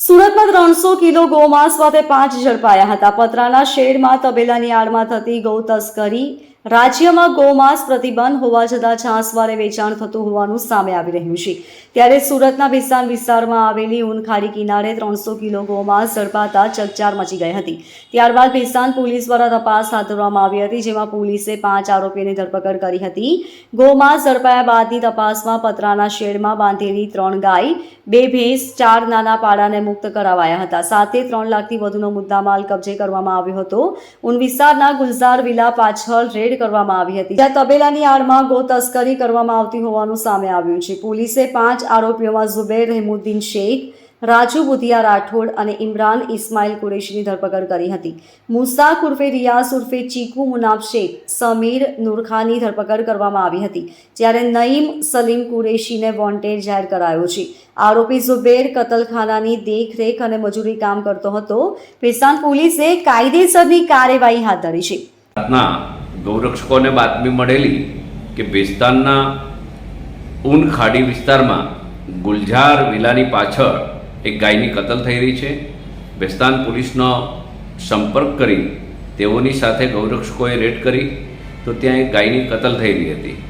સુરતમાં ત્રણસો કિલો ગોમાંસ સાથે પાંચ ઝડપાયા હતા. પતરાના શેડમાં તબેલાની આડમાં થતી ગૌ તસ્કરી રાજ્યમાં ગોમાંસ પ્રતિબંધ હોવા છતાં છાસવારે વેચાણ થતું હોવાનું સામે આવી રહ્યું છે. ત્યારે સુરતના ભિસ્તાન વિસ્તારમાં આવેલી ઊન ખાડી કિનારે ત્રણસો કિલો ગોમાંસ ઝડપાતા ચકચાર મચી ગઈ હતી. ત્યારબાદ ભિસ્તાન પોલીસ દ્વારા તપાસ હાથ ધરવામાં આવી હતી, જેમાં પોલીસે પાંચ આરોપીઓની ધરપકડ કરી હતી. ગોમાંસ ઝડપાયા બાદની તપાસમાં પતરાના શેડમાં બાંધેલી ત્રણ ગાય, બે ભેંસ, ચાર નાના પાડાને મુક્ત કરાવાયા હતા. સાથે ત્રણ લાખથી વધુનો મુદ્દામાલ કબજે કરવામાં આવ્યો હતો. ઉન વિસ્તારના ગુલઝાર વિલા પાછળ રેડ કરવામાં આવી હતી. જ્યાં તબેલાની આડમાં ગો તસ્કરી કરવામાં આવતી હોવાનું સામે આવ્યું છે. પોલીસે પાંચ આરોપીઓમાં ઝુબેર રહેમુદ્દીન શેખ, રાજુ બુધિયા રાઠોડ અને ઇમરાન ઇસ્માઇલ કુરેશીની ધરપકડ કરી હતી. મુસા ઉર્ફે રિયાસ ઉર્ફે ચીકુ મુનાબ શેખ, સમીર નુરખાની ધરપકડ કરવામાં આવી હતી, જ્યારે નઈમ સલીમ કુરેશીને વોન્ટેડ જાહેર કરાયો છે. આરોપી ઝુબેર કતલખાનાની દેખરેખ અને મજૂરી કામ કરતો હતો. ભેસ્તાન પોલીસે કાયદેસરની કાર્યવાહી હાથ ધરી છે. ગૌરક્ષકોને બાતમી મળેલી કે ભેસ્તાનના ઊન ખાડી વિસ્તારમાં ગુલઝાર વિલાની પાછળ એક ગાયની કતલ થઈ રહી છે. ભેસ્તાન પોલીસનો સંપર્ક કરી તેઓની સાથે ગૌરક્ષકોએ રેડ કરી તો ત્યાં એક ગાયની કતલ થઈ રહી હતી.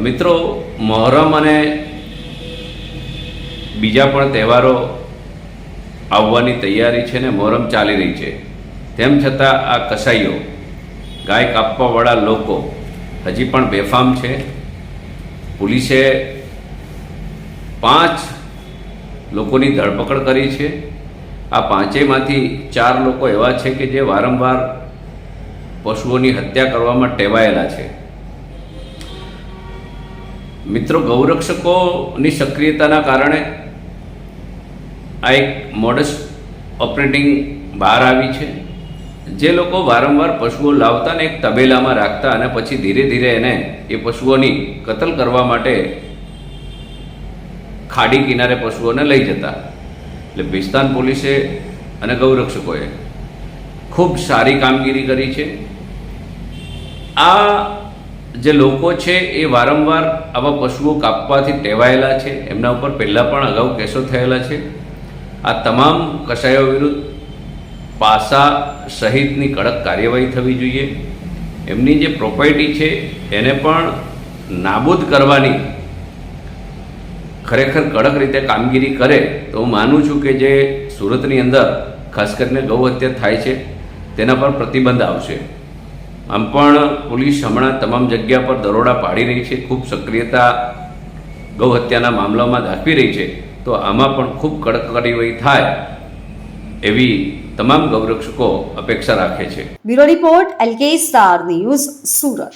મિત્રો, મહોરમ અને બીજા પણ તહેવારો આવવાની તૈયારી છે ને મોહરમ ચાલી રહી છે. તેમ છતાં આ કસાઈઓ ગાય કાપવાવાળા લોકો હજી પણ બેફામ છે. પોલીસે પાંચ લોકોની ધરપકડ કરી છે. આ પાંચેયમાંથી ચાર લોકો એવા છે કે જે વારંવાર પશુઓની હત્યા કરવામાં ટેવાયેલા છે. મિત્રો, ગૌરક્ષકોની સક્રિયતાના કારણે આ એક મોડસ ઓપરેટિંગ બહાર આવી છે. જે લોકો વારંવાર પશુઓ લાવતા ને એક તબેલામાં રાખતા અને પછી ધીરે ધીરે એને એ પશુઓની કતલ કરવા માટે ખાડી કિનારે પશુઓને લઈ જતા. એટલે ભિસ્તાન પોલીસે અને ગૌરક્ષકોએ ખૂબ સારી કામગીરી કરી છે. આ જે લોકો છે એ વારંવાર આવા પશુઓ કાપવાથી ટેવાયેલા છે. એમના ઉપર પહેલાં પણ અગાઉ કેસો થયેલા છે. આ તમામ કસાયો વિરુદ્ધ પાસા સહિતની કડક કાર્યવાહી થવી જોઈએ. એમની જે પ્રોપર્ટી છે, એને પણ નાબૂદ કરવાની ખરેખર કડક રીતે કામગીરી કરે, તો હું માનું છું કે જે સુરતની અંદર, ખાસ કરીને ગૌ હત્યા થાય છે, તેના પર પ્રતિબંધ આવશે. આમ પણ પોલીસ હમણાં તમામ જગ્યા પર દરોડા પાડી રહી છે, ખૂબ સક્રિયતા ગૌ હત્યાના મામલામાં દાખવી રહી છે, તો આમાં પણ ખૂબ કડક કાર્યવાહી થાય એવી તમામ ગૌરક્ષકો અપેક્ષા રાખે છે. Bureau report LK star news Surat.